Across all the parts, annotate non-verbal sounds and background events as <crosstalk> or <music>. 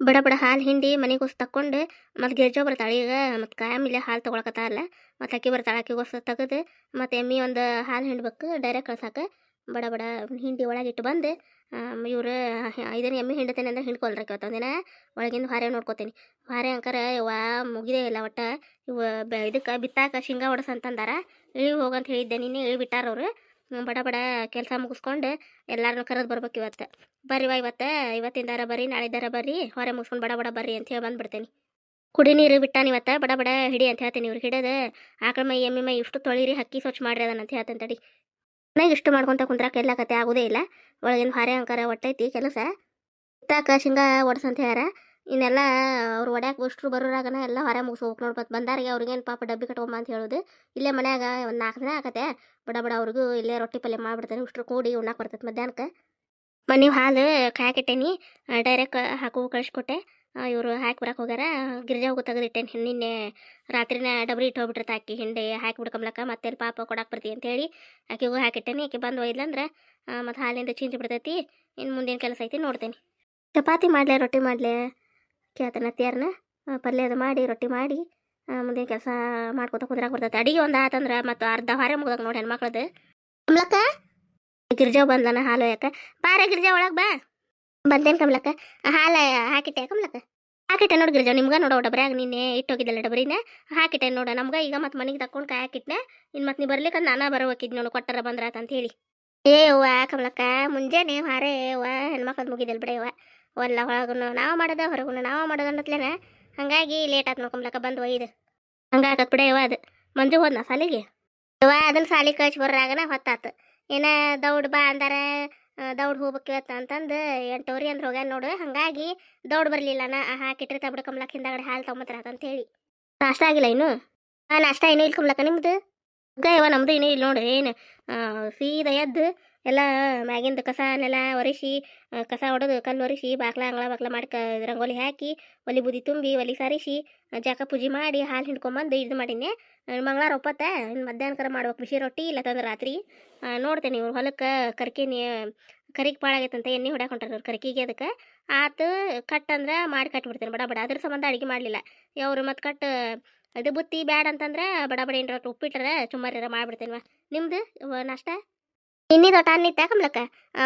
ಬಡ ಬಡ ಹಾಲು ಹಿಂಡಿ ಮನೆಗೋಸ್ ತಕ್ಕೊಂಡು ಮತ್ತು ಗಿರ್ಜೋ ಬರ್ತಾಳೆ ಈಗ. ಮತ್ತು ಕಾಯಂ ಇಲ್ಲೇ ಹಾಲು ತೊಗೊಳಕತ್ತಾರಲ್ಲ ಮತ್ತು ಅಕ್ಕಿ ಬರ್ತಾಳೆ ಅಕ್ಕಿಗೋಸ್ ತೆಗೆದು. ಮತ್ತು ಎಮ್ಮಿ ಒಂದು ಹಾಲು ಹಿಂಡ್ಬೇಕು ಡೈರೆಕ್ಟ್ ಕಳ್ಸಾಕ. ಬಡ ಬಡ ಹಿಂಡಿ ಒಳಗಿಟ್ಟು ಬಂದು ಇವ್ರು ಇದನ್ನು ಎಮ್ಮಿ ಹಿಂಡತೇನೆ ಅಂದ್ರೆ ಹಿಂಡ್ಕೊಳ್ರಕ್ಕೆ ಇವತ್ತೊಂದಿನ ಒಳಗಿಂದ ಹೊರೆ ನೋಡ್ಕೋತೀನಿ. ಹೊರೆ ಅಂಕರ, ಯವ್ವ, ಮುಗಿದೇ ಇಲ್ಲ ಒಟ್ಟು. ಇವ ಇದಕ್ಕೆ ಬಿತ್ತಾಕ ಶೇಂಗಾ ಹೊಡಸ್ ಅಂತಂದಾರ. ಇಳಿ ಹೋಗಂತ ಹೇಳಿದ್ದೆ ನಿನ್ನೆ ಇಳಿ ಬಿಟ್ಟಾರ ಅವರು. ಬಡ ಬಡ ಕೆಲಸ ಮುಗಿಸ್ಕೊಂಡು ಎಲ್ಲರನ್ನೂ ಕರೆದು ಬರ್ಬೇಕು ಇವತ್ತು. ಬರ್ರಿವ ಇವತ್ತು ಇವತ್ತಿಂದಾರ ಬರ್ರಿ, ನಾಳಿದ್ದಾರ ಬರ್ರಿ, ಹೊರೆ ಮುಗಿಸ್ಕೊಂಡು ಬಡ ಬಡ ಬರ್ರಿ ಅಂತ ಹೇಳಿ ಬಂದ್ಬಿಡ್ತೇನೆ. ಕುಡಿ ನೀರು ಬಿಟ್ಟಾನ ಇವತ್ತು, ಬಡ ಬಡ ಹಿಡಿ ಅಂತ ಹೇಳ್ತೀನಿ ಇವ್ರಿಗೆ ಹಿಡಿದು, ಆಕಳ ಮೈ, ಎಮ್ಮಿ ಮೈ ಇಷ್ಟು ತೊಳಿರಿ, ಹಕ್ಕಿ ಸ್ವಚ್ಛ ಮಾಡ್ರಿ ಅದನ್ನ ಅಂತ ಹೇಳ್ತೇನೆ ತಡಿ. ನನಗೆ ಇಷ್ಟು ಮಾಡ್ಕೊಂತ ಕುಂದ್ರಾಕ ಎಲ್ಲ ಕತೆ ಆಗೋದೇ ಇಲ್ಲ. ಒಳಗಿನ ಹಾರೆ ಅಂಕಾರ ಒಟ್ಟೈತಿ ಕೆಲಸ. ಇತ್ತಾಕ ಶೇಂಗಾ ಓಡಿಸಂತ ಹೇಳ್ಯಾರ. ಇನ್ನೆಲ್ಲ ಅವ್ರು ಒಡ್ಯಾಕ ಬಸ್ಟ್ರು ಬರೋರಾಗನ ಎಲ್ಲ ಹೊರ ಮುಗಿಸ್ಬೇಕು ನೋಡ್ಬೇಕು ಬಂದಾರಿಗೆ ಅವ್ರಿಗೇನು ಪಾಪ ಡಬ್ಬಿ ಕಟ್ಕೊಂಬ ಅಂತ ಹೇಳೋದು. ಇಲ್ಲೇ ಮನ್ಯಾಗ ಒಂದು ನಾಲ್ಕು ದಿನ ಆಕತೆ ಬಡ ಬಡ ಅವ್ರಿಗೂ ಇಲ್ಲೇ ರೊಟ್ಟಿ ಪಲ್ಯ ಮಾಡ್ಬಿಡ್ತೇನೆ. ಉಷ್ಟ್ರು ಕೂಡಿ ಉಣ್ಣಾಕ ಬರ್ತೈತೆ ಮಧ್ಯಾಹ್ನಕ್ಕೆ ಮನೆ ಹಾಲು ಕಾಯಕಿಟ್ಟೇನಿ ಡೈರೆಕ್ಟ್ ಹಾಕು ಕಳಿಸ್ಕೊಟ್ಟೆ. ಇವರು ಹಾಕಿ ಬರಕ್ಕೆ ಹೋಗ್ಯಾರ. ಗಿರ್ಜಾ ಹೋಗು ತೆಗೆದಿಟ್ಟೇನೆ ನಿನ್ನೆ ರಾತ್ರಿನ ಡಬ್ರಿ ಇಟ್ಟು ಹೋಗ್ಬಿಟ್ಟಿರ್ತ ಆಕಿ. ಹಿಂಡೆ ಹಾಕಿ ಬಿಡ್ಕೊಂಬ್ಲಕ್ಕ ಮತ್ತೆ ಪಾಪ ಕೊಡಕ್ಕೆ ಬರ್ತಿ ಅಂತೇಳಿ ಆಕೆಗೂ ಹಾಕಿಟ್ಟೇನಿ ಆಕೆ ಬಂದು ಒಯ್ದಂದ್ರೆ ಮತ್ತು ಹಾಲಿಂದ ಚಿಂಚಿ ಬಿಡ್ತೈತಿ. ಇನ್ನು ಮುಂದಿನ ಕೆಲಸ ಐತಿ ನೋಡ್ತೇನೆ. ಚಪಾತಿ ಮಾಡಲೆ, ರೊಟ್ಟಿ ಮಾಡಲೆ? ಕೇಳ್ತಾನೆ ಅತ್ತಿಯಾರನ್ನ ಪಲ್ಯ ಅದು ಮಾಡಿ ರೊಟ್ಟಿ ಮಾಡಿ ಮುಂದೆ ಕೆಲಸ ಮಾಡ್ಕೊತ ಕುದ್ರಾಕ ಬರ್ತೈತೆ. ಅಡಿಗೆ ಒಂದು ಆತಂದ್ರೆ ಮತ್ತು ಅರ್ಧ ಹೊರೆ ಮುಗ್ದಾಗ ನೋಡಿ ಹೆಣ್ಮಕ್ಳದ್ದು ಕಮಲಕ್ಕ? ಗಿರ್ಜಾ ಬಂದನ ಹಾಲು ಯಾಕ ಬಾರ ಗಿರ್ಜಾ ಒಳಗೆ ಬಾ. ಬಂದೇನು ಕಮಲಕ್ಕ? ಹಾಲು ಹಾಕಿಟ್ಟೆ ಕಮಲಕ್ಕ? ಹಾಕಿಟ್ಟೆ ನೋಡಿ ಗಿರ್ಜಾ ನಿಮ್ಗೆ ನೋಡೋ ಡಬ್ರ್ಯಾಗ ನಿನ್ನೆ ಇಟ್ಟೋಗಿದ್ದಲ್ಲ ಡಬ್ರಿನ. ಹಾಕಿಟ್ಟೆ ನೋಡ ನಮ್ಗೆ ಈಗ ಮತ್ತೆ ಮನೆಗೆ ತಕೊಂಡು ಕಾಯಿ ಹಾಕಿಟ್ನೆ ಇನ್ನು ಮತ್ತೆ ನೀ ಬರ್ಲಿಕ್ಕೆ ನಾನು ಬರೋಕಿದ್ ನೋಡು ಕೊಟ್ಟರ ಬಂದ್ರ ಅಂತ ಹೇಳಿ. ಏ ಅವ್ವ ಕಮಲಕ್ಕ ಮುಂಜಾನೆ ಹಾರೇ ಅವ್ವ ಹೆಣ್ಮಕ್ಳದ್ದು ಮುಗಿದಲ್ ಬಿಡ ಅವ್ವ. ಒಲ್ಲ ಹೊರಗುನು ನಾವು ಮಾಡದ ಹೊರಗುನು, ನಾವು ಮಾಡದ ಅನ್ನತ್ಲೇನ? ಹಂಗಾಗಿ ಲೇಟ್ ಆತ್ ನೋಡ್ಕೊಂಬ್ಲಕ್ಕ ಬಂದು ಒಯ್ದು. ಹಂಗಾಗತ್ ಬಿಡ ಯವ ಅದು. ಮಂಜು ಹೋದ್ನ ಸಾಲಿಗೆ? ಯವ ಅದನ್ನ ಸಾಲಿ ಕಳ್ಸಿ ಬರೋರಾಗನ ಹೊತ್ತಾತು. ಏನ ದೌಡ್ ಬಾ ಅಂದಾರ ದೌಡ್ ಹೋಗ್ಬೇಕಿವತ್ತ ಅಂತಂದು ಎಂಟೋರಿ ಅಂದ್ರೆ ಹೋಗ್ಯಾನ ನೋಡು. ಹಂಗಾಗಿ ದೌಡ್ ಬರಲಿಲ್ಲ ನಾ ಕಿಟ್ರಿ ಬಿಡು ಕಮ್ಲಕ್ಕ ಹಿಂದಾಗಡೆ ಹಾಲು ತೊಗೊಂಬತ್ತರ ಅಂತ ಹೇಳಿ ನಾಷ್ಟ ಆಗಿಲ್ಲ ಇನ್ನು? ಹಾಂ ನಾಷ್ಟ ಇನ್ನೂ ಇಲ್ಲ ನಿಮ್ದು? ಯವ ನಮ್ದು ಇನ್ನೂ ಇಲ್ಲ ನೋಡು, ಏನು ಸೀದಾ ಎದ್ದು ಎಲ್ಲ ಮ್ಯಾಗಿಂದು ಕಸನೆಲ್ಲ ಒರೆಸಿ ಕಸ ಹೊಡೆದು ಕಲ್ಲು ಒರೆಸಿ, ಬಾಕ್ಲ, ಅಂಗಳ, ಬಾಕ್ಲ ಮಾಡಿ ಕ ರಂಗೋಲಿ ಹಾಕಿ, ಒಲಿ ಬುದಿ ತುಂಬಿ, ಒಲಿ ಸಾರಿಸಿ ಜಾಕ ಪೂಜೆ ಮಾಡಿ, ಹಾಲು ಹಿಂಡ್ಕೊಂಬಂದು ಇದು ಮಾಡೀನಿ ಮಂಗಳವಾರ ಒಪ್ಪತ್ತ ಮಧ್ಯಾಹ್ನಕರ ಮಾಡ್ಬೇಕು ಬಿಸಿ ರೊಟ್ಟಿ ಇಲ್ಲ ತಂದ್ರೆ ರಾತ್ರಿ ನೋಡ್ತೇನೆ ಇವ್ರು ಹೊಲಕ್ಕೆ ಕರ್ಕಿನಿ, ಕರಿಗೆ ಪಾಳಾಗೈತಂತ ಎಣ್ಣೆ ಹೊಡ್ಯಾಕ ಹೊಂಟಾರ ಕರ್ಕಿಗೆ ಅದಕ್ಕೆ. ಆತು ಕಟ್ ಅಂದ್ರೆ ಮಾಡಿ ಕಟ್ಬಿಡ್ತೇನೆ ಬಡ ಬಡ. ಅದ್ರ ಸಂಬಂಧ ಅಡುಗೆ ಮಾಡಲಿಲ್ಲ. ಅವ್ರು ಮತ್ತು ಕಟ್, ಅದು ಬುತ್ತಿ ಬ್ಯಾಡ ಅಂತಂದ್ರೆ ಬಡ ಬಡ ಏನ್ರ ಉಪ್ಪಿಟ್ರೆ ಚುಮ್ಮಾರ ಮಾಡ್ಬಿಡ್ತೇನೆ ನಿಮ್ದು, ವ- ನಾಷ್ಟ? ಇನ್ನಿ ದೊಡ್ಡ ಅನ್ನಿತ್ತ ಕಮ್ಲಕ್ಕ?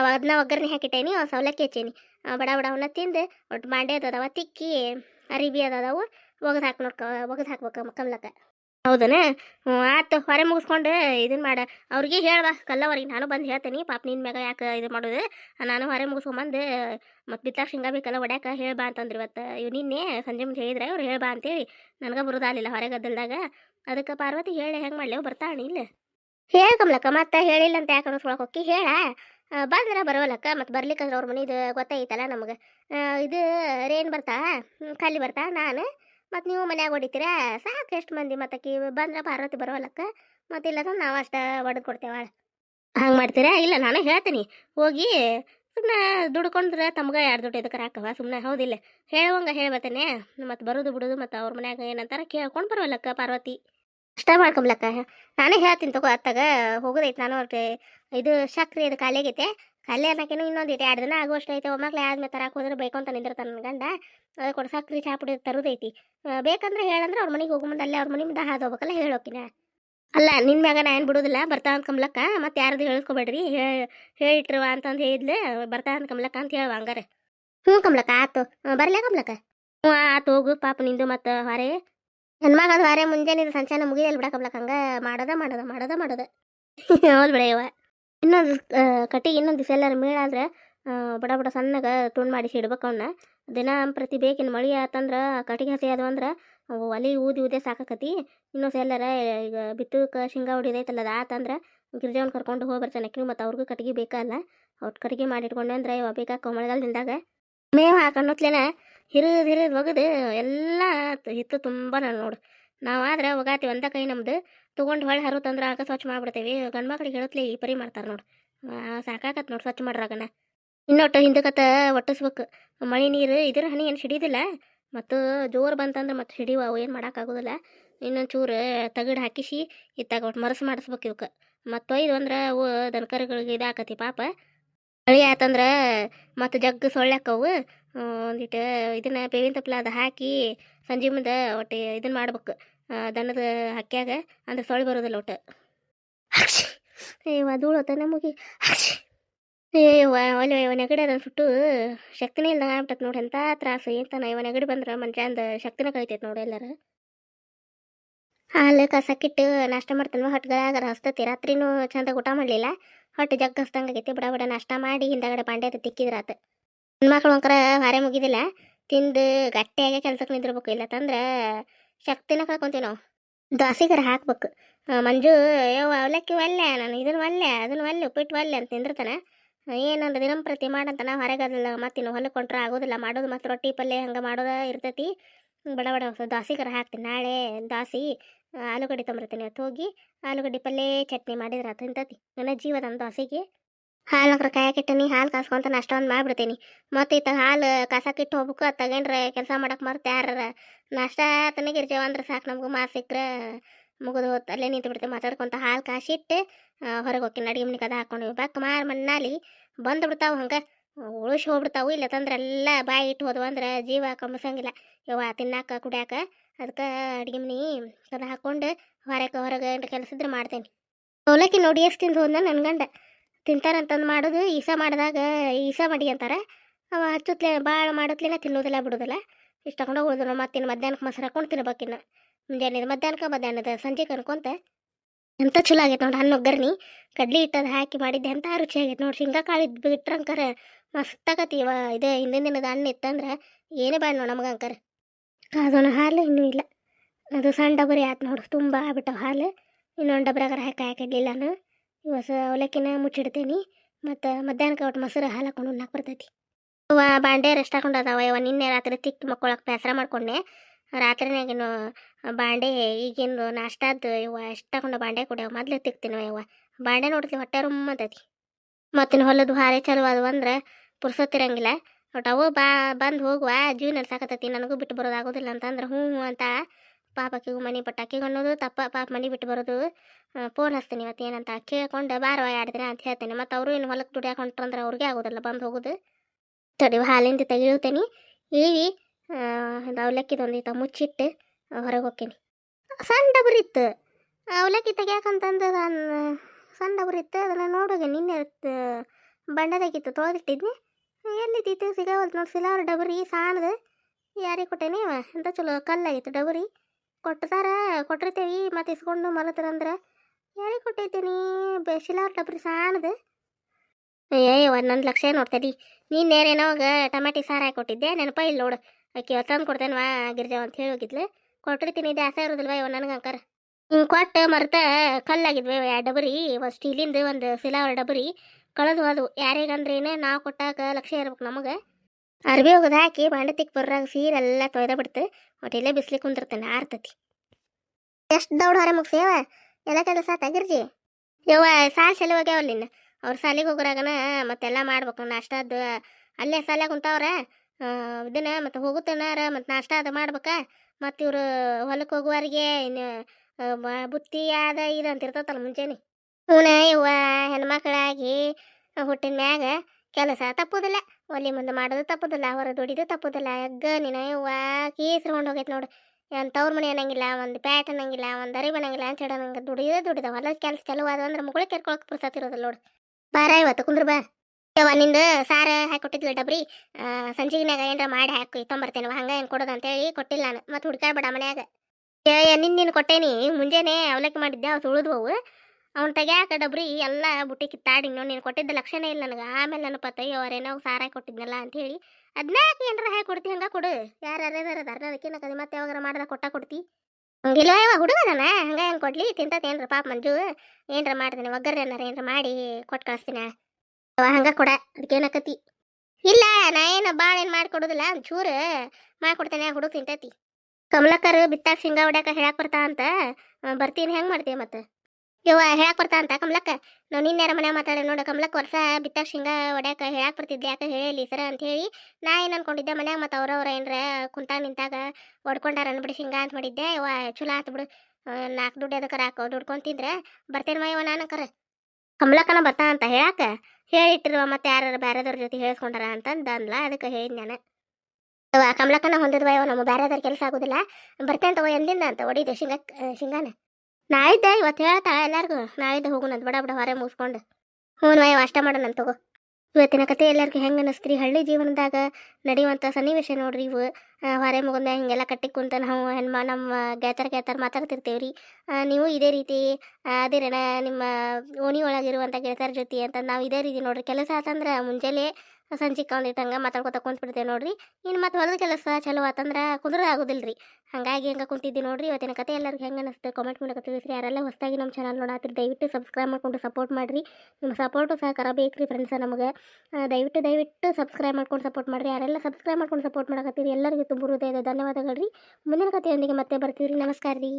ಅದನ್ನ ಒಗ್ಗರಣೆ ಹಾಕಿಟ್ಟೇನಿ ಸವಲಕ್ಕಿ ಹಚ್ಚೇನಿ. ಬಡ ಬಡ ತಿಂದು ಒಟ್ಟು ಮಾಂಡೆ ಅದಾವ, ತಿಕ್ಕಿ ಅರಿಬಿ ಅದಾವು, ಒಗದು ಹಾಕಿ ನೋಡ್ಕ, ಒಗದು ಹಾಕ್ಬೇಕು ಕಮ್ಲಕ್ಕ. ಹೌದನ? ಹ್ಞೂ ಆತು ಹೊರೆ ಮುಗಿಸ್ಕೊಂಡು ಇದನ್ನ ಮಾಡ. ಅವ್ರಿಗೆ ಹೇಳ್ದ ಕಲ್ಲವರಿಗೆ ನಾನು ಬಂದು ಹೇಳ್ತೇನೆ, ಪಾಪ ನಿನ್ನ ಮ್ಯಾಗ ಯಾಕೆ ಇದು ಮಾಡೋದು? ನಾನು ಹೊರೆ ಮುಗಿಸ್ಕೊಂಬಂದು ಮತ್ತು ಬಿತ್ತಾಗ ಶೇಂಗಾ ಬೇಕಲ್ಲ ಒಡ್ಯಾಕ ಹೇಳ್ಬಾ ಅಂತಂದ್ರೆ ಇವತ್ತು. ಇವ್ ನಿನ್ನೆ ಸಂಜೆ ಮುಂದೆ ಹೇಳಿದ್ರೆ ಅವ್ರು ಹೇಳ್ಬಾ ಅಂತೇಳಿ. ನನಗೆ ಬರೋದಾಗಲಿಲ್ಲ ಹೊರೆ ಗದ್ದಲ್ದಾಗ. ಅದಕ್ಕೆ ಪಾರ್ವತಿ ಹೇಳಿ, ಹೆಂಗೆ ಮಾಡ್ಲಿ ಬರ್ತಾಳೆ ಇಲ್ಲ? ಹೇಳ ಕಮಲಕ್ಕ, ಮತ್ತೆ ಹೇಳಿಲ್ಲ ಅಂತ ಯಾಕೆ ಅನ್ಸ್ಕೊಳಕ್ ಹೋಗಿ ಹೇಳ. ಬಂದ್ರ ಬರೋಲಕ್ಕ ಮತ್ತೆ ಬರ್ಲಿಕ್ಕಂದ್ರೆ ಅವ್ರ ಮನಿದು ಗೊತ್ತೈತಲ್ಲ ನಮಗೆ. ಇದು ರೇನ್ ಬರ್ತಾ? ಖಾಲಿ ಬರ್ತಾ ನಾನು. ಮತ್ತು ನೀವು ಮನ್ಯಾಗ ಹೊಡಿತೀರಾ? ಸಾಕು ಎಷ್ಟು ಮಂದಿ ಮತ್ತಕ್ಕಿ ಬಂದ್ರೆ ಪಾರ್ವತಿ ಬರೋಲಕ್ಕ ಮತ್ತೆ ಅಂದ್ರ ನಾವು ಅಷ್ಟ ಹೊಡೆದು ಕೊಡ್ತೇವೆ ಹಂಗೆ ಮಾಡ್ತೀರಾ? ಇಲ್ಲ, ನಾನು ಹೇಳ್ತೀನಿ. ಹೋಗಿ ಸುಮ್ಮನೆ ದುಡ್ಕೊಂಡ್ರೆ ತಮ್ಗೆ ಎರಡು ದುಡ್ಡು ಇದಕ್ಕೆ ಹಾಕವ ಸುಮ್ಮನೆ ಹೌದಿಲ್ಲ. ಹೇಳುವಂಗೆ ಹೇಳಿ ಬರ್ತೇನೆ ಮತ್ತು ಬರೋದು ಬಿಡೋದು ಮತ್ತು ಅವ್ರ ಮನ್ಯಾಗ ಏನಂತಾರೆ ಕೇಳ್ಕೊಂಡು ಬರೋವಲ್ಲಕ್ಕ ಪಾರ್ವತಿ. ಅಷ್ಟ ಮಾಡ್ಕೊಂಬ್ಲಕ್ಕ ನಾನೇ ಹೇಳ್ತೀನಿ ತಗೋ ಅತ್ತಾಗ, ಹೋಗೋದೈತೆ ನಾನು ಅವ್ರಿಗೆ. ಇದು ಸಕ್ರೆ ಇದು ಖಾಲಿ ಆಗೈತೆ ಖಾಲಿ ಅನ್ನಕೇನು ಇನ್ನೊಂದು ಐತೆ ಎರಡು ದಿನ ಆಗುವಷ್ಟು ಐತೆ ಒಮ್ಮಕ್ಲೆ ಆದ್ಮೇಲೆ ತರಕ್ಕೆ ಹೋದ್ರೆ ಬೇಕು ಅಂತ ನಿಂದಿರ್ತಾನೆ ನನ್ನ ಗಂಡ. ಅದು ಕೊಡು, ಸಕ್ರೆ ಚಾಪುಡಿ ತರೋದೈತಿ. ಬೇಕಂದ್ರೆ ಹೇಳಂದ್ರೆ ಅವ್ರ ಮನೆಗೆ ಹೋಗೋ ಮುಂದೆ, ಅಲ್ಲೇ ಅವ್ರ ಮನೆ ಮುಂದೆ ಹಾದು ಹೋಗ್ಬೇಕಲ್ಲ ಹೇಳೋಕಿನ ಅಲ್ಲ ನಿನ್ನ ಮ್ಯಾಗ ನಾ ಏನು ಬಿಡೋದಿಲ್ಲ, ಬರ್ತಾ ಅಂತ ಕಂಬ್ಲಕ್ಕ ಮತ್ತೆ ಯಾರ್ದು ಹೇಳ್ಕೊಬೇಡ್ರಿ ಹೇಳಿಟ್ರವ ಅಂತಂದು ಹೇಳಿದ್ಲೆ, ಬರ್ತಾ ಅಂತ ಕಂಬ್ಲಕ್ಕ ಅಂತ ಹೇಳುವ ಹಂಗಾರೆ. ಹ್ಞೂ ಕಂಬ್ಲಕ್ಕ, ಆತು. ಬರಲೇ ಕಂಬ್ಲಕ್ಕ? ಹ್ಞೂ ಆತು, ಹೋಗು, ಪಾಪ ನಿಂದು ಮತ್ತು ಹೊರೆ. ಹೆಣ್ಮಗ ಅದು ವಾರೆ ಮುಂಜಾನೆ ಇದು ಸಂಚಾನ ಮುಗಿದಲ್ಲಿ ಬಿಡ ಹಂಗೆ ಮಾಡದ ಮಾಡದ ಮಾಡದ ಮಾಡದ. <laughs> ಹೌದು ಬಿಡೆಯವ ಇನ್ನೊಂದು ಕಟ್ಟಿಗೆ ಇನ್ನೊಂದು ದಿವಸ ಎಲ್ಲಾರು ಮೇಳಾದ್ರೆ ಬಡ ಬಡ ಸಣ್ಣಗ ತುಂಡು ಮಾಡಿಸಿ ಇಡ್ಬೇಕು ಅವನ್ನ ದಿನ ಪ್ರತಿ ಬೇಕಿನ ಮಳಿ ಆತಂದ್ರೆ ಕಟ್ಟಿಗೆ ಹಸಿ ಅದು ಅಂದ್ರೆ ಒಲಿ ಊದಿ ಊದೇ ಸಾಕಾಕತಿ. ಇನ್ನೊಂದು ಎಲ್ಲರ, ಈಗ ಬಿತ್ತಕ್ಕೆ ಶೇಂಗಾ ಹೊಡಿದೈತಲ್ಲ ಅದು ಆತಂದ್ರೆ, ಗಿರ್ಜವನ್ ಕರ್ಕೊಂಡು ಹೋಗಿ ಬರ್ತಾನೆ ಅಕ್ಕಿನೂ ಮತ್ತು ಅವ್ರಿಗೂ ಕಟ್ಟಿಗೆ ಬೇಕಲ್ಲ ಅವ್ರು ಕಟ್ಟಿಗೆ ಮಾಡಿಟ್ಕೊಂಡೆ ಅಂದ್ರೆ ಇವ ಬೇಕಾಕ ಮಳೆಗಾಲದಿಂದಾಗ ಮೇವು ಹಾಕೊಂಡ್ಲೇನ ಹಿರಿದು ಹಿರಿದು ಒಗೆದು ಎಲ್ಲ ಹಿತ್ತು ತುಂಬ ನೋಡು. ನಾವು ಆದ್ರೆ ಒಗಾತಿ ಒಂದ ಕೈ ನಮ್ದು ತೊಗೊಂಡು ಹೊಳೆ ಹರು ತಂದ್ರೆ ಆಗ ಸ್ವಚ್ಛ ಮಾಡ್ಬಿಡ್ತೇವೆ. ಗಂಡು ಮಕ್ಳಿಗೆ ಹೇಳುತ್ತಲೇ ಈ ಪರಿ ಮಾಡ್ತಾರೆ ನೋಡು. ಸಾಕಾಗತ್ತೆ ನೋಡಿ ಸ್ವಚ್ಛ ಮಾಡ್ರಾಗನ. ಇನ್ನೊಟ್ಟು ಹಿಂದಕತ್ತ ಒಟ್ಟಿಸ್ಬೇಕು. ಮಳೆ ನೀರು ಇದ್ರ ಹನಿ ಏನು ಸಿಡಿದಿಲ್ಲ ಮತ್ತು ಜೋರು ಬಂತಂದ್ರೆ ಮತ್ತೆ ಹಿಡಿವ ಅವು ಏನು ಮಾಡೋಕ್ಕಾಗೋದಿಲ್ಲ ಇನ್ನೊಂದು ಚೂರು ತಗಡು ಹಾಕಿಸಿ ಇತ್ತಾಗ ಒಟ್ಟು ಮರಸು ಮಾಡಿಸ್ಬೇಕು ಇವಕ್ಕೆ ಮತ್ತು ಒಯ್ದು ಅಂದ್ರೆ ಅವು ದನಕರುಗಳಿಗೆ ಇದಾಕತಿ ಪಾಪ. ಮಳೆ ಆತಂದ್ರೆ ಮತ್ತು ಜಗ್ಗು ಸೊಳ್ಳೆಕ್ಕವು ಒಂದಿಟ್ಟು ಇದನ್ನ ಬೇವಿನ ತಪ್ಪಲ ಅದು ಹಾಕಿ ಸಂಜೆ ಮುಂದೆ ಒಟ್ಟು ಇದನ್ನ ಮಾಡ್ಬೇಕು. ದನದ ಹಕ್ಕ್ಯಾಗ ಅಂದ್ರೆ ಸೊಳ್ಳೆ ಬರೋದಿಲ್ಲ ಒಟ್ಟು. ಏ ಅಯ್ಯವ್ವ ಧೂಳತ್ತ ನಮಗೆ ಹಕ್ಷಿ ಇವ ಒಲೆ ನೆಗಡಿ ಅದನ್ನು ಸುಟ್ಟು ಶಕ್ತಿನೇ ಇಲ್ದಂಗೆ ಆಗ್ಬಿಟ್ಟತ್ ನೋಡಿ ಎಂಥ ತ್ರಾಸು ಎಂತಾನ ಇವ ನೆಗಡಿ ಬಂದ್ರೆ ಮನುಷ್ಯಂದ ಶಕ್ತಿನ ಕಳಿತೈತೆ ನೋಡಿ ಎಲ್ಲರ. ಹಾಲು ಕಸಕ್ಕಿಟ್ಟು ನಾಷ್ಟ ಮಾಡ್ತಾನೆ ಹೊಟ್ಟೆಗಾಗರ ಹಸ್ತತಿ. ರಾತ್ರಿನೂ ಚಂದ ಊಟ ಮಾಡಲಿಲ್ಲ. ಹೊಟ್ಟೆ ಜಗ್ ಹಸ್ತಂಗಾಗೈತಿ ಬಡ ಬಡ ನಾಷ್ಟ ಮಾಡಿ ಹಿಂದಗಡೆ ಬಾಂಡೆ ತಿಕ್ಕಿದ್ರಾತ. ಹೆಣ್ಮಕ್ಳು ಒಂಕರ ಹೊರೆ ಮುಗಿದಿಲ್ಲ, ತಿಂದು ಗಟ್ಟಿಯಾಗೆ ಕೆಲ್ಸಕ್ಕೆ ನಿಂದಿರ್ಬೇಕು. ಇಲ್ಲ ತಂದ್ರೆ ಶಕ್ತಿನ ಕಳ್ಕೊಂತೀವಿ ನಾವು. ದೋಸಿಗರ ಹಾಕ್ಬೇಕು. ಮಂಜು ಯಾವ ಅವಲಕ್ಕಿ ಒಲ್ಲೆ, ನಾನು ಇದನ್ನ ಒಲ್ಲೆ ಅದನ್ನ ಒಲ್ಲೆ, ಉಪ್ಪಿಟ್ಟು ಒಲ್ಲೆ ಅಂತ ನಿಂದಿರ್ತಾನೆ. ಏನಂದ್ರೆ ದಿನಂಪ್ರತಿ ಮಾಡಂತ ನಾವು ಹೊರಗಲ್ಲ ಮತ್ತೆ ಇನ್ನು ಹೊಲಕ್ಕೆ ಕೊಂಡ್ರೆ ಆಗೋದಿಲ್ಲ, ಮಾಡೋದು ಮತ್ತು ರೊಟ್ಟಿ ಪಲ್ಯ ಹಂಗೆ ಮಾಡೋದ ಇರ್ತೈತಿ. ಬಡ ಬಡ ದೋಸಿಗರ ಹಾಕ್ತೀನಿ. ನಾಳೆ ದೋಸೆ ಆಲೂಗಡ್ಡೆ ತೊಂಬರ್ತೀನಿ ಇವತ್ತು ಹೋಗಿ ಆಲೂಗಡ್ಡೆ ಪಲ್ಯ ಚಟ್ನಿ ಮಾಡಿದ್ರೆ ಅದು ತಿಂತತಿ ನನ್ನ ಜೀವದ ದೋಸೆಗೆ ಹಾಲು ಅಕ್ರ ಕಾಯಕಿಟ್ಟಿನಿ ಹಾಲು ಕಾಸ್ಕೊಂತ ನಾಷ್ಟ ಒಂದು ಮಾಡಿಬಿಡ್ತೀನಿ. ಮತ್ತು ಇತ್ತ ಹಾಲು ಕಾಸಕ್ಕಿಟ್ಟು ಹೋಗ್ಬೇಕು ಅದು ತಗೊಂಡ್ರೆ ಕೆಲಸ ಮಾಡಕ್ಕೆ ಮರ್ತು ಯಾರ ತನಗೆ ಇರ್ತೇವೆ ಅಂದ್ರೆ ಸಾಕು ನಮಗೂ ಮಾರು ಸಿಕ್ಕರೆ ಮುಗಿದು ಹೊತ್ತು ಅಲ್ಲೇ ನಿಂತು ಬಿಡ್ತೀವಿ ಮಾತಾಡ್ಕೊಂತ ಹಾಲು ಕಾಸಿಟ್ಟು ಹೊರಗೆ ಹೋಗ್ತೀನಿ. ಅಡಿಗೆ ಮನೆ ಕದ ಹಾಕೊಂಡು ಬೆಕ್ಕ ಮಾರು ಮಣ್ಣಾಲಿ ಬಂದು ಬಿಡ್ತಾವೆ ಹಂಗೆ. ಉಳಿಸಿ ಹೋಗ್ಬಿಡ್ತಾವು. ಇಲ್ಲ ತಂದ್ರೆ ಎಲ್ಲ ಬಾಯಿ ಇಟ್ಟು ಹೋದವು ಅಂದ್ರೆ ಜೀವ ಕಂಬಸಂಗಿಲ್ಲ. ಯವ್ವ, ತಿನ್ನಾಕ, ಕುಡಿಯಾಕ ಅದಕ್ಕೆ ಅಡುಗೆ ಮನೆ ಕದ ಹಾಕ್ಕೊಂಡು ಹೊರಗೆ ಹೊರಗೆ ಕೆಲಸ ಇದ್ರೆ ಮಾಡ್ತೇನೆ. ಅವಲಕ್ಕಿ ನೋಡಿ ಎಷ್ಟು ತಿಂದು ಹೋದ ನನ್ನ ಗಂಡ. ತಿಂತಾರಂತಂದು ಮಾಡೋದು, ಈಸ ಮಾಡಿದಾಗ ಈಸ ಮಾಡಿ ಅಂತಾರೆ. ಅವ ಹಚ್ಚುತ್ತಲೇ ಭಾಳ ಮಾಡೋತ್ಲಿನ ತಿನ್ನೋದಿಲ್ಲ, ಬಿಡೋದಿಲ್ಲ. ಇಷ್ಟು ತಗೊಂಡು ಉಳಿದ್ರು ಮತ್ತಿನ್ನು ಮಧ್ಯಾಹ್ನಕ್ಕೆ ಮೊಸರು ಹಾಕೊಂಡು ತಿನ್ಬೇಕಿನ್ನ ಮುಂಜಾನೆ ಮಧ್ಯಾಹ್ನಕ್ಕೆ ಮಧ್ಯಾಹ್ನದ ಸಂಜೆ ಅನ್ಕೊಂತ. ಎಂತ ಚಲೋ ಆಗೈತೆ ನೋಡಿ ಹಣ್ಣು ಒಗ್ಗರ್ನಿ ಕಡ್ಲಿ ಹಿಟ್ಟದು ಹಾಕಿ ಮಾಡಿದ್ದೆ ಅಂತ ರುಚಿ ಆಗೈತೆ ನೋಡಿ. ಶೇಂಗಾ ಕಾಳು ಇದ್ದು ಬಿಟ್ರಂಕರ ಮಸ್ತ್ ಆಗತ್ತೆ ಇವ ಇದೇ ಹಿಂದಿನ ದಿನದ ಹಣ್ಣು ಇತ್ತಂದ್ರೆ ಏನೇ ಬೇಡ ನೋಡಿ ನಮಗೆ ಅಂಕರ್. ಅದೊಂದು ಹಾಲು ಇನ್ನೂ ಇಲ್ಲ. ಅದು ಸಣ್ಣ ಡಬರಿ ಆಯ್ತು ನೋಡು, ತುಂಬ ಆಗ್ಬಿಟ್ಟವು ಹಾಲು. ಇನ್ನೊಂದು ಡಬ್ರಾಗಾರ ಹಾಕಿ ಹಾಕಿಡ್ಲಿಲ್ಲ ನಾನು. ಇವಸ ಅವಲಕ್ಕಿನ ಮುಚ್ಚಿಡ್ತೀನಿ. ಮತ್ತು ಮಧ್ಯಾಹ್ನಕ್ಕೆ ಒಟ್ಟು ಮೊಸರು ಹಾಲು ಹಾಕೊಂಡು ಉಣ್ಣಕ್ಕೆ ಬರ್ತೈತಿ. ಅವ ಬಾಂಡೆ ರೆಸ್ಟ್ ಹಾಕೊಂಡು ಅದಾವ ಇವ ನಿನ್ನೆ ರಾತ್ರಿ ತಿಕ್ಕಿ ಮಕ್ಕೊಳಕ್ಕೆ ಬೇಸರ ಮಾಡ್ಕೊಂಡೆ. ರಾತ್ರಿನಾಗಿನ ಬಾಂಡೆ ಈಗಿನ ನಾಷ್ಟಾದ್ದು ಇವ ಎಷ್ಟು ತಗೊಂಡು ಬಾಂಡೆ ಕುಡಿಯವ. ಮೊದಲು ತಿಕ್ತೀನಿ ಇವ ಬಾಂಡೆ ನೋಡ್ತೀವಿ ಹೊಟ್ಟೆ ರುಮ್ಮ ಅಂತೈತಿ. ಮತ್ತಿನ ಹೊಲದ ಹಾರೆ ಚಲೋ ಅದು ಅಂದ್ರೆ ಪುರ್ಸೊತ್ತಿರಂಗಿಲ್ಲ. ಒಟ್ಟು ಅವು ಬಾ ಬಂದು ಹೋಗುವ. ಜೀವ ನಡ್ಸಾಕತ್ತೈತಿ ನನಗೂ ಬಿಟ್ಟು ಬರೋದಾಗೋದಿಲ್ಲ ಅಂತಂದ್ರೆ ಹ್ಞೂ ಹ್ಞೂ ಅಂತ ಪಾಪಕ್ಕಿಗೂ ಮನೆ ಪಟ್ಟಾಕಿಗೆ ಅನ್ನೋದು ತಪ್ಪ, ಪಾಪ ಮನೆ ಬಿಟ್ಟು ಬರೋದು. ಫೋನ್ ಹಚ್ತೀನಿ ಇವತ್ತು ಏನಂತ. ಕೇಳ್ಕೊಂಡು ಬಾರವ ಎರಡು ಅಂತ ಹೇಳ್ತೇನೆ. ಮತ್ತು ಅವರು ಇನ್ನು ಹೊಲಕ್ಕೆ ದುಡಿಯಾಕ ಹೊಂಟ್ರಂದ್ರೆ ಅವ್ರಿಗೆ ಆಗೋದಿಲ್ಲ, ಬಂದು ಹೋಗೋದು. ತಡಿ ಹಾಲಿಂದ ತೆಗಿಳ್ತೇನೆ ಇಳಿವಿ ಅವಲಕ್ಕಿದೊಂದು ಈತ ಮುಚ್ಚಿಟ್ಟು ಹೊರಗೆ ಹೋಗ್ತೀನಿ. ಸಣ್ಣ ಡಬರಿ ಇತ್ತು. ಅವಲಕ್ಕಿ ತೆಗಿಯಾಕಂತಂದು ನಾನು, ಸಣ್ಣ ಡಬರಿ ಇತ್ತು. ಅದನ್ನು ನೋಡೋಗೆ ನಿನ್ನೆ ಬಂಡದಾಗಿತ್ತು ತೊಳೆದಿಟ್ಟಿದ್ನಿ. ಎಲ್ಲಿದ್ದಿತ್ತು? ಸಿಗಾವಲ್ತು ನೋಡಿ, ಸಿಲಾವ್ರ ಡಬರಿ, ಸಾಣದು. ಯಾರಿಗೆ ಕೊಟ್ಟೇನಿ ಅಂತ ಚಲೋ, ಕಲ್ಲಾಗಿತ್ತು ಡಬರಿ. ಕೊಡ್ತಾರ ಕೊಟ್ಟಿರ್ತೀವಿ, ಮತ್ತೆ ಇಸ್ಕೊಂಡು ಮಲತ್ರಂದ್ರೆ. ಹೇಳಿ ಕೊಟ್ಟಿದ್ದೀನಿ ಬೆ ಶಿಲಾವ್ರ ಡಬರಿ ಸಾಣದು. ಏಯ್, ಒಂದೊಂದು ಲಕ್ಷ ನೋಡ್ತೇನೆ ನೀನು ನೇರೇನೋಗ ಟಮಾಟಿ ಸಾರು ಹಾಕಿ ಕೊಟ್ಟಿದ್ದೆ, ನೆನಪ ಇಲ್ಲ ನೋಡು. ಆಕೆ ತಂದು ಕೊಡ್ತೇನೆ ವಾ ಗಿರ್ಜಾ ಅಂತ ಹೇಳಿ ಹೋಗಿದ್ಲು. ಕೊಟ್ಟಿರ್ತೀನಿ ಇದೆ ಆಸೆ ಇರೋದಿಲ್ವ ಇವ ನನಗೆ ಅಂಕರ? ಹಿಂಗೆ ಕೊಟ್ಟು ಮರ್ತ ಕಲ್ಲಾಗಿದ್ವಿ ಎರಡು ಡಬರಿ. ಒಂದು ಸ್ಟೀಲಿಂದು, ಒಂದು ಸಿಲಾವರ್ ಡಬರಿ. ಕಳೆದು ಹೋದವು. ಯಾರಿಗಂದ್ರೇನೆ ನಾವು ಕೊಟ್ಟಾಗ ಲಕ್ಷ ಇರ್ಬೇಕು ನಮಗೆ. ಅರ್ಬಿ ಹೋಗೋದು, ಹಾಕಿ ಬಾಂಡೆ ಬರ್ರಾಗ ಸೀರೆಲ್ಲ ತೊಯ್ದ ಬಿಡ್ತು. ಒಟ್ಟಿಲ್ಲೇ ಬಿಸ್ಲಿಕ್ಕೆ ಕುಂದಿರ್ತೇನೆ, ಆರ್ತತಿ. ಎಷ್ಟು ದೌಡ್ ಹೊರ ಮುಗಿಸ್ಯವ? ಎಲ್ಲ ಕೆಲಸ ತೆಗಿರ್ಜಿ? ಯವ್ವ, ಸಾಲ ಸಲ ಹೋಗ್ಯಾವಲ್ಲ ಇನ್ನು ಅವ್ರ ಸಾಲಿಗೆ ಹೋಗ್ರಾಗನ, ಮತ್ತೆಲ್ಲ ಮಾಡ್ಬೇಕು ನಾಷ್ಟಾದ್ದು ಅಲ್ಲೇ ಸಾಲ ಕುಂತಾವ್ರ ಇದನ್ನ ಮತ್ತು ಹೋಗುತ್ತನಾರ, ಮತ್ತು ನಾಷ್ಟ ಅದು ಮಾಡ್ಬೇಕಾ? ಮತ್ತು ಇವರು ಹೊಲಕ್ಕೆ ಹೋಗುವವರಿಗೆ ಇನ್ನು ಬುತ್ತಿ ಅದ ಇದು ಅಂತ ಮುಂಜಾನೆ. ಹೂನ ಇವ್ವ ಹೆಣ್ಮಕ್ಳಾಗಿ ಹುಟ್ಟಿನ ಮ್ಯಾಗ ಕೆಲಸ ತಪ್ಪುದಿಲ್ಲ. ಒಲಿ ಮುಂದೆ ಮಾಡೋದು ತಪ್ಪುದಿಲ್ಲ ಹೊರ ದುಡಿದು ತಪ್ಪುದಿಲ್ಲ. ಎಗ್ಗ ನೀನು ಇವ್ವ ಕೀಸ್ರು ಕೊಂಡು ಹೋಗೈತೆ ನೋಡು. ತವ್ರ ಮನೆ ಅನ್ನಂಗಿಲ್ಲ, ಒಂದು ಪ್ಯಾಟ್ ಅನ್ನಂಗಿಲ್ಲ, ಒಂದು ಅರಿವು ಅನ್ನಂಗಿಲ್ಲ ಅಂತ ಹೇಳೋ ನಂಗೆ ದುಡಿದೇ ದುಡಿದ ಹೊಲ ಕೆಲಸ ಕೆಲವು ಆದ ಅಂದ್ರೆ ಮುಗುಳು ಕೆರ್ಕೊಳಕ್ಕೆ ಪುರ್ಸತ್ ಇರೋದಿಲ್ಲ ನೋಡು. ಬಾರ ಇವತ್ತು, ಕುಂದ್ರ ಬಾ. ಯವ್ವ, ನಿಂದು ಸಾರು ಹಾಕಿ ಕೊಟ್ಟಿದ್ಲ ಡಬ್ರಿ. ಸಂಜಿಗಿನಾಗ ಏನಾರ ಮಾಡಿ ಹಾಕಿ ತೊಂಬರ್ತೇನೆ ಹಂಗೆ ಏನು ಕೊಡೋದು ಅಂತೇಳಿ ಕೊಟ್ಟಿಲ್ಲ ನಾನು. ಮತ್ತೆ ಹುಡ್ಕಾಡ್ಬೇಡ ಮನ್ಯಾಗ. ಏ ನಿನ್ನ ಕೊಟ್ಟೇನಿ. ಮುಂಜಾನೆ ಅವಲಕ್ಕಿ ಮಾಡಿದ್ದೆ, ಅವು ಉಳಿದ್ವು ಅವ್ನು ತೆಗ್ಯಾಕ ಡಬ್ರಿ ಎಲ್ಲ ಬುಟ್ಟಿ ಕಿತ್ತಾಡಿ ನೋಡಿ ನೀನು ಕೊಟ್ಟಿದ್ದ ಲಕ್ಷಣ ಇಲ್ಲ ನನಗೆ. ಆಮೇಲೆ ನೆನಪತ್ತ ಅವರೇನೋ ಸಾರ ಕೊಟ್ಟಿದ್ನಲ್ಲ ಅಂತ ಹೇಳಿ ಅದನ್ನಾಕೆ ಏನಾರ ಹಾಕಿ ಕೊಡ್ತಿ ಹಂಗೆ ಕೊಡು. ಯಾರು ಅದಾರ ಅದಕ್ಕೆ ನಾ ಮತ್ತೆ ಯಾವಾಗಾರ ಮಾಡ್ದ ಕೊಟ್ಟ ಕೊಡ್ತಿ. ಹಂಗಿಲ್ಲ ಯಾವ ಹುಡುಗದನ ಹಂಗೆ ಹೆಂಗೆ ಕೊಡ್ಲಿ? ತಿಂತತ್ ಏನ್ರ ಪಾಪ ಮಂಜು? ಏನ್ರ ಮಾಡ್ತೀನಿ ಒಗ್ಗರ್ರೆ ಏನಾರ ಏನ್ರ ಮಾಡಿ ಕೊಟ್ಟು ಕಳಿಸ್ತೀನಿ? ಅವ ಹಂಗೆ ಕೊಡ ಅದಕ್ಕೇನಕತಿ ಇಲ್ಲ, ನಾ ಏನು ಭಾಳ ಏನು ಮಾಡಿಕೊಡೋದಿಲ್ಲ ಒಂಚೂರು ಮಾಡ್ಕೊಡ್ತೇನೆ ಹುಡುಗ ತಿಂತೈತಿ. ಕಮಲಕ್ಕರು ಬಿತ್ತಾಕ ಶೇಂಗಾ ಹೊಡ್ಯಾಕ ಹೇಳಕ್ ಬರ್ತಾ ಅಂತ ಬರ್ತೀನಿ, ಹೆಂಗೆ ಮಾಡ್ತೀವಿ ಮತ್ತೆ? ಯವ್ವ ಹೇಳಕ್ ಬರ್ತಾ ಅಂತ ಕಮಲಕ್ಕ? ನಾವು ನಿನ್ನೆ ಮನೆ ಮಾತಾಡ ನೋಡ ಕಮಲಕ್ಕ, ವರ್ಷ ಬಿತ್ತಾಕ ಶೇಂಗಾ ಒಡ್ಯಾಕ ಹೇಳಕ್ ಬರ್ತಿದ್ದೆ, ಯಾಕೆ ಹೇಳಿ ಸರ ಅಂತ ಹೇಳಿ ನಾ ಏನು ಅನ್ಕೊಂಡಿದ್ದೆ ಮನ್ಯಾಗ ಮತ್ತು ಅವ್ರವ್ರ ಏನ್ರ ಕುಂತಾಗ ನಿಂತಾಗ ಒಡ್ಕೊಂಡಾರ ಅನ್ಬಿಡಿ ಶೇಂಗಾ ಅಂತ ಮಾಡಿದ್ದೆ, ಯವ್ವ ಚಲೋ ಆತು ಬಿಡು. ನಾಲ್ಕು ದುಡ್ಡು ಅದಕ್ಕೆ ಹಾಕೋ ದುಡ್ಕೊಂಡು ತಿಂದ್ರೆ ಬರ್ತೇನೆ ಮಾ ಯವ್ವ ನಾನು ಕರ ಕಮಲಕ್ಕನ ಬರ್ತಾ ಅಂತ ಹೇಳಾಕ ಹೇಳಿಟ್ಟಿರುವ ಮತ್ತೆ ಯಾರು ಬೇರೆದವ್ರ ಜೊತೆ ಹೇಳ್ಕೊಂಡಾರ ಅಂತಂದು ಅಂದ್ಲ ಅದಕ್ಕೆ ಹೇಳಿದ್ ನಾನು. ಕಮಲಕ್ಕನ ಹೊಂದಿದ್ವ ನಮ್ಮ ಬೇರೆದವ್ರ ಕೆಲಸ ಆಗೋದಿಲ್ಲ, ಬರ್ತೇನೆ ತಗೋ ಎಂದಿಂದ ಅಂತ ಹೊಡಿದೆ ಶಿಂಗ ಶಿಂಗಾನ. ನಾಳಿದ್ದೆ ಇವತ್ತು ಹೇಳ್ತಾಳೆ ಎಲ್ಲರಿಗೂ. ನಾಳಿದ್ದೆ ಹೋಗುನಂತ ಬಡ ಬಡ ಹೊರೆ ಮುಗಿಸ್ಕೊಂಡು. ಹ್ಞೂ ವಯ್ಯವ ಅಷ್ಟ ಮಾಡೋಣ ತಗೋ. ಇವತ್ತಿನ ಕತೆ ಎಲ್ಲರಿಗೂ ಹೆಂಗೆ ಅನ್ನಿಸ್ತ್ರಿ ಹಳ್ಳಿ ಜೀವನದಾಗ ನಡೆಯುವಂಥ ಸನ್ನಿವೇಶ ನೋಡ್ರಿ ಇವು. ಹೊರೆ ಮುಗಿದ ಹಿಂಗೆಲ್ಲ ಕಟ್ಟಿ ಕುಂತ ನಾವು ಹೆಣ್ಮ, ನಮ್ಮ ಗೆಳತರ ಗೆಳತರ ಮಾತಾಡ್ತಿರ್ತೇವೆ ರೀ ನೀವು ಇದೇ ರೀತಿ ಅದಿರೇನ ನಿಮ್ಮ ಓಣಿ ಒಳಗಿರುವಂಥ ಗೆಳತರ ಜೊತೆ ಅಂತ ನಾವು ಇದೇ ರೀತಿ ನೋಡ್ರಿ. ಕೆಲಸ ಆತಂದ್ರೆ ಮುಂಜಾನೆ ಸಂಜಿಗೆ ಒಂದಿಟ್ಟಂಗೆ ಮಾತಾಡ್ಕೊತ ಕುಂತ್ಬಿಡ್ತೇವೆ ನೋಡ್ರಿ. ಇನ್ನು ಮತ್ತೆ ಹೊಲದ ಕೆಲಸ ಚಲೋ ಆತಂದ್ರೆ ಕುದುರೆ ಆಗೋದಿಲ್ಲ ರೀ ಹಾಗಾಗಿ ಹೆಂಗೆ ಕುಂತಿದ್ದಿ ನೋಡ್ರಿ. ಇವತ್ತಿನ ಕತೆ ಎಲ್ಲರಿಗೂ ಹೆಂಗೆ ಅನಿಸುತ್ತೆ ಕಾಮೆಂಟ್ ಮೂಲಕ ತಿಳಿಸ್ರಿ. ಯಾರೆಲ್ಲ ಹೊಸದಾಗಿ ನಮ್ಮ ಚಾನಲ್ ನೋಡಾತ್ರಿ, ದಯವಿಟ್ಟು ಸಬ್ಸ್ಕ್ರೈಬ್ ಮಾಡ್ಕೊಂಡು ಸಪೋರ್ಟ್ ಮಾಡಿರಿ. ನಿಮ್ಮ ಸಪೋರ್ಟು ಸಹಕಾರ ಬೇಕು ರೀ ಫ್ರೆಂಡ್ಸ ನಮಗೆ ದಯವಿಟ್ಟು ದಯವಿಟ್ಟು ಸಬ್ಸ್ಕ್ರೈಬ್ ಮಾಡ್ಕೊಂಡು ಸಪೋರ್ಟ್ ಮಾಡಿರಿ. ಯಾರೆಲ್ಲ ಸಬ್ಸ್ಕ್ರೈಬ್ ಮಾಡ್ಕೊಂಡು ಸಪೋರ್ಟ್ ಮಾಡಕತ್ತೀರಿ ಎಲ್ಲರಿಗೂ ತುಂಬ ಹೃದಯದ ಧನ್ಯವಾದಗಳು ರೀ ಮುಂದಿನ ಕಥೆಯೊಂದಿಗೆ ಮತ್ತೆ ಬರ್ತೀವಿ ರೀ ನಮಸ್ಕಾರ ರೀ